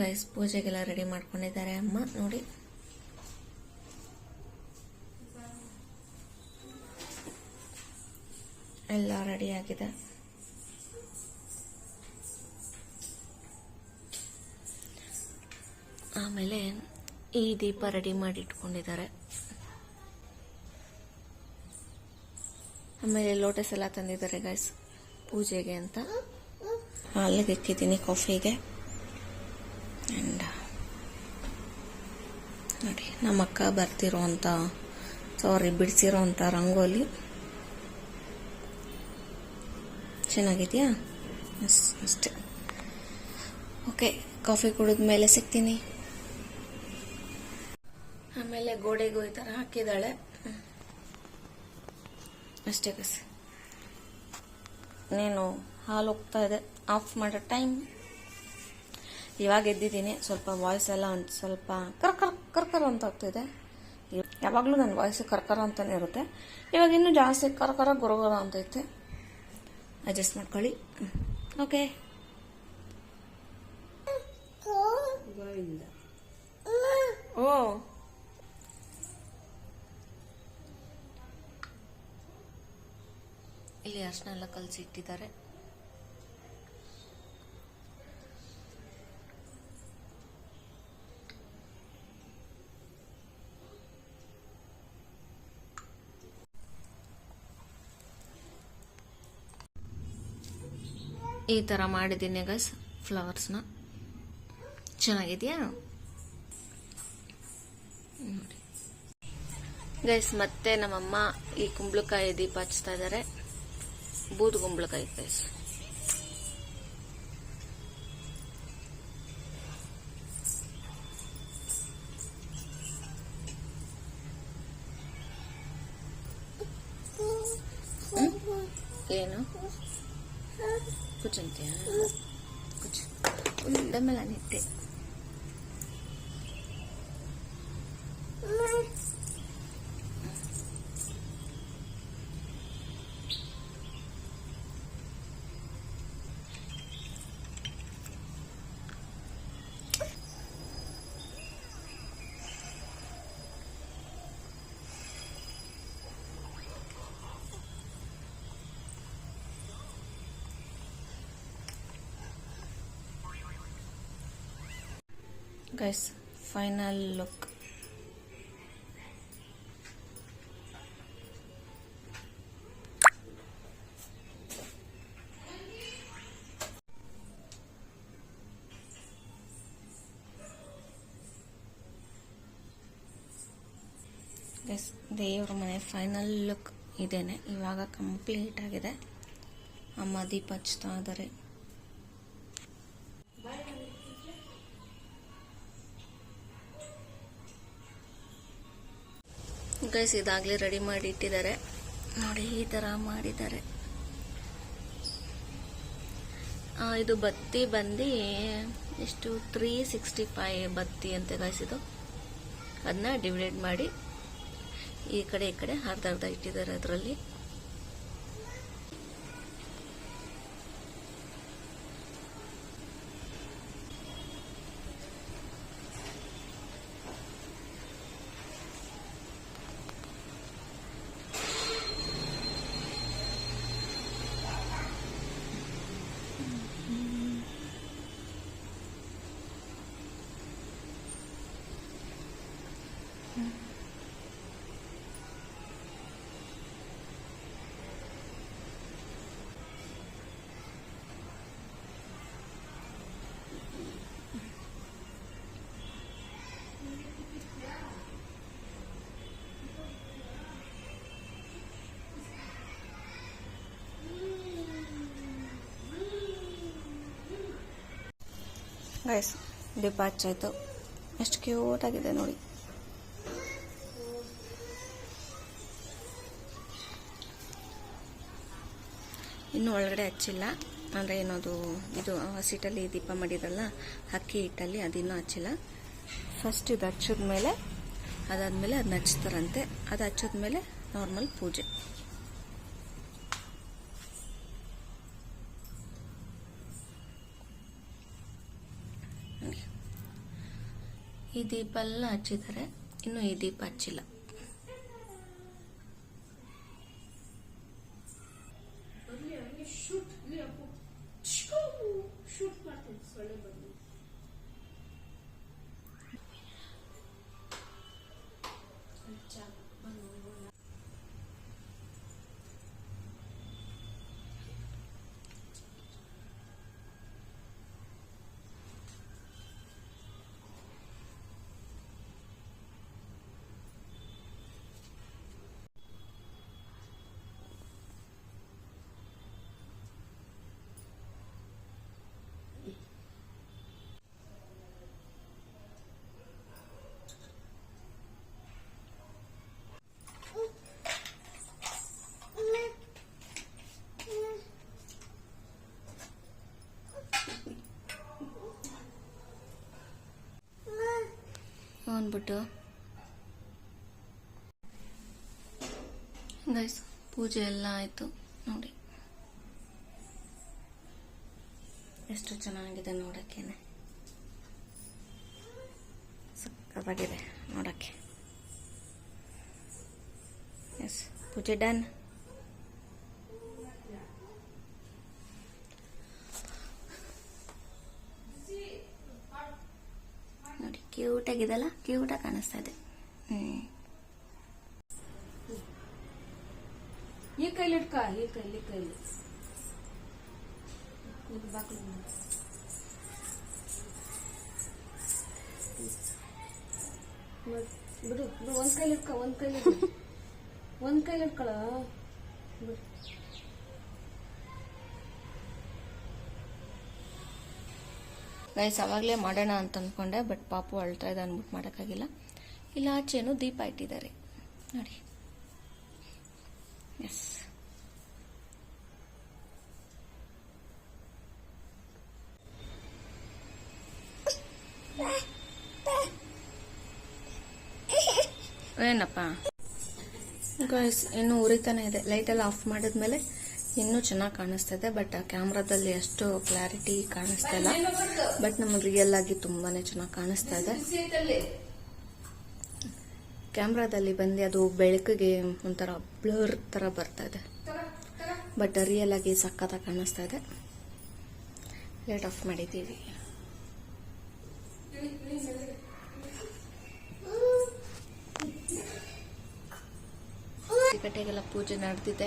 Guys ಪೂಜೆಗೆಲ್ಲ ready ಮಾಡ್ಕೊಂಡಿದ್ದಾರೆ ಅಮ್ಮ, ನೋಡಿ. ಎಲ್ಲ ರೆಡಿ ಆಗಿದೆ. ಆಮೇಲೆ ಈ ದೀಪ ರೆಡಿ ಮಾಡಿ ಇಟ್ಕೊಂಡಿದ್ದಾರೆ ಆಮೇಲೆ ಲೋಟಸ್ ಎಲ್ಲ ತಂದಿದ್ದಾರೆ ಗೈಸ್ ಪೂಜೆಗೆ ಅಂತ. ಅಲ್ಲಿಗೆ ಇಕ್ಕಿದ್ದೀನಿ ಕಾಫಿಗೆ ಆ್ಯಂಡ್ ನೋಡಿ ನಮ್ಮ ಅಕ್ಕ ಬರ್ತಿರೋ ಅಂತ ಸಾರಿ ಬಿಡಿಸಿರೋ ಅಂತ ರಂಗೋಲಿ. ಚೆನ್ನಾಗಿದೆಯಾ? ಎಸ್ ಅಷ್ಟೇ. ಓಕೆ ಕಾಫಿ ಕುಡಿದ ಮೇಲೆ ಸಿಗ್ತೀನಿ. ಆಮೇಲೆ ಗೋಡೆಗೂ ಈ ಥರ ಹಾಕಿದ್ದಾಳೆ. ಅಷ್ಟೇ ಕಸ ನೀನು ಹಾಲು ಹೋಗ್ತಾ ಇದೆ. ಆಫ್ ಮಾಡೋ ಟೈಮ್ ಇವಾಗ ಎದ್ದಿದ್ದೀನಿ. ಸ್ವಲ್ಪ ವಾಯ್ಸ್ ಎಲ್ಲ ಒಂದು ಸ್ವಲ್ಪ ಕರ್ಕರ್ ಕರ್ಕರ್ ಅಂತ ಆಗ್ತಿದೆ. ಯಾವಾಗಲೂ ನನ್ನ ವಾಯ್ಸ್ ಕರ್ಕರ ಅಂತಲೇ ಇರುತ್ತೆ. ಇವಾಗ ಇನ್ನೂ ಜಾಸ್ತಿ ಕರ್ಕರ ಗುರುಗುರ ಅಂತೈತೆ ಅಡ್ಜಸ್ಟ್ ಮಾಡ್ಕೊಳ್ಳಿ. ಓಕೆ ಓ. ಇಲ್ಲಿ ಅರ್ಶನ ಎಲ್ಲ ಕಲಸಿ ಇಟ್ಟಿದ್ದಾರೆ. ಈ ಥರ ಮಾಡಿದ್ದೀನಿ ಗೈಸ್ ಫ್ಲವರ್ಸ್ನ ಚೆನ್ನಾಗಿದೆಯಾ? ಗೈಸ್ ಮತ್ತೆ ನಮ್ಮಮ್ಮ ಈ ಕುಂಬಳಕಾಯಿ ದೀಪ ಹಚ್ತಾ ಇದ್ದಾರೆ ಬೂದು ಕುಂಬಳಕಾಯಿ ಗೈಸ್ ಏನು? కూర్చుంటే కూర్చో ఉండమలనితే ಗೈಸ್ ಫೈನಲ್ ಲುಕ್ ಗೈಸ್ ದೇವ್ರ ಮನೆ ಫೈನಲ್ ಲುಕ್ ಇದೇನೆ. ಇವಾಗ ಕಂಪ್ಲೀಟ್ ಆಗಿದೆ. ಅಮ್ಮ ದೀಪ ಹಚ್ತಾ ಇದ್ದಾರೆ ಗೈಸ್ ಇದಾಗಲೇ ರೆಡಿ ಮಾಡಿ ಇಟ್ಟಿದ್ದಾರೆ ನೋಡಿ, ಈ ಥರ ಮಾಡಿದ್ದಾರೆ. ಇದು ಬತ್ತಿ ಬಂದು ಎಷ್ಟು? ತ್ರೀ ಸಿಕ್ಸ್ಟಿ ಫೈವ್ ಬತ್ತಿ ಅಂತ ಗೈಸ್ ಅದನ್ನ ಡಿವೈಡ್ ಮಾಡಿ ಈ ಕಡೆ ಈ ಕಡೆ ಅರ್ಧ ಅರ್ಧ ಇಟ್ಟಿದ್ದಾರೆ ಅದರಲ್ಲಿ. ಗೈಸ್ ದೀಪ ಹಚ್ಚಾಯ್ತು ಎಷ್ಟು ಕ್ಯೂಟ್ ಆಗಿದೆ ನೋಡಿ ಇನ್ನು ಒಳಗಡೆ ಹಚ್ಚಿಲ್ಲ. ಅಂದರೆ ಏನದು, ಇದು ಹಸಿಟ್ಟಲ್ಲಿ ದೀಪ ಮಾಡಿರಲ್ಲ ಅಕ್ಕಿ ಹಿಟ್ಟಲ್ಲಿ ಅದಿನ್ನೂ ಹಚ್ಚಿಲ್ಲ. ಫಸ್ಟ್ ಇದು ಹಚ್ಚಿದ್ಮೇಲೆ, ಅದಾದಮೇಲೆ ಅದನ್ನ ಹಚ್ತಾರಂತೆ. ಅದು ಹಚ್ಚಿದ್ಮೇಲೆ ನಾರ್ಮಲ್ ಪೂಜೆ. ಈ ದೀಪ ಎಲ್ಲ ಹಚ್ಚಿದ್ದಾರೆ. ಇನ್ನು ಈ ದೀಪ ಹಚ್ಚಿಲ್ಲ. ಅಂದ್ಬಿಟ್ಟು. ಗೈಸ್ ಪೂಜೆ ಎಲ್ಲ ಆಯಿತು. ನೋಡಿ. ಎಷ್ಟು ಚೆನ್ನಾಗಿದೆ ನೋಡೋಕ್ಕೇನೆ. ಸಕ್ಕತ್ತಾಗಿದೆ ನೋಡೋಕ್ಕೆ. ಎಸ್ ಪೂಜೆ ಡನ್ ನೋಡಿ ಕ್ಯೂಟ್ ಆಗಿದೆಲ್ಲ ಕ್ಯೂಟಾಗಿ ಕಾಣಿಸ್ತಾ ಇದೆ. ಈ ಕೈಲಿ ಈ ಕೈಲಿ ಕೈಲಿ. ಬಿಡು ಬಿಡು, ಒಂದ್ ಕೈಲಿ ಇಟ್ಕ, ಒಂದ್ ಕೈಲಿ. ಒಂದ್ ಕೈಲಿ ಇಟ್ಕೊಳ? ಬಿಡು. ಗೈಸ್ ಅವಾಗಲೇ ಮಾಡೋಣ ಅಂತ ಅಂದ್ಕೊಂಡೆ ಬಟ್ ಪಾಪು ಅಳ್ತಾ ಇದೆ ಅಂದ್ಬಿಟ್ಟು ಮಾಡೋಕ್ಕಾಗಿಲ್ಲ. ಇಲ್ಲ, ಆಚೆನೂ ದೀಪ ಇಟ್ಟಿದ್ದಾರೆ. ನೋಡಿ. ಎಸ್ ಏನಪ್ಪ? ಗೈಸ್ ಇನ್ನೂ ಉರಿತಾನೆ ಇದೆ. ಲೈಟೆಲ್ಲ ಆಫ್ ಮಾಡಿದ್ಮೇಲೆ ಇನ್ನೂ ಚೆನ್ನಾಗಿ ಕಾಣಿಸ್ತಾ ಇದೆ ಬಟ್ ಕ್ಯಾಮ್ರಾದಲ್ಲಿ ಅಷ್ಟು ಕ್ಲಾರಿಟಿ ಕಾಣಿಸ್ತಾ ಇಲ್ಲ. ಬಟ್ ನಮಗೆ ರಿಯಲ್ ಆಗಿ ತುಂಬಾನೇ ಚೆನ್ನಾಗಿ ಕಾಣಿಸ್ತಾ ಇದೆ. ಕ್ಯಾಮ್ರಾದಲ್ಲಿ ಬಂದು ಅದು ಬೆಳಕಿಗೆ ಒಂಥರ ಬ್ಲರ್ ತರ ಬರ್ತಾ ಇದೆ. ಬಟ್ ರಿಯಲ್ ಆಗಿ ಸಕ್ಕತ್ತ ಕಾಣಿಸ್ತಾ ಇದೆ. ಲೇಟ್ ಆಫ್ ಮಾಡಿದ್ದೀವಿ. ಕಟ್ಟೆಗೆಲ್ಲ ಪೂಜೆ ನಡೆದಿದೆ.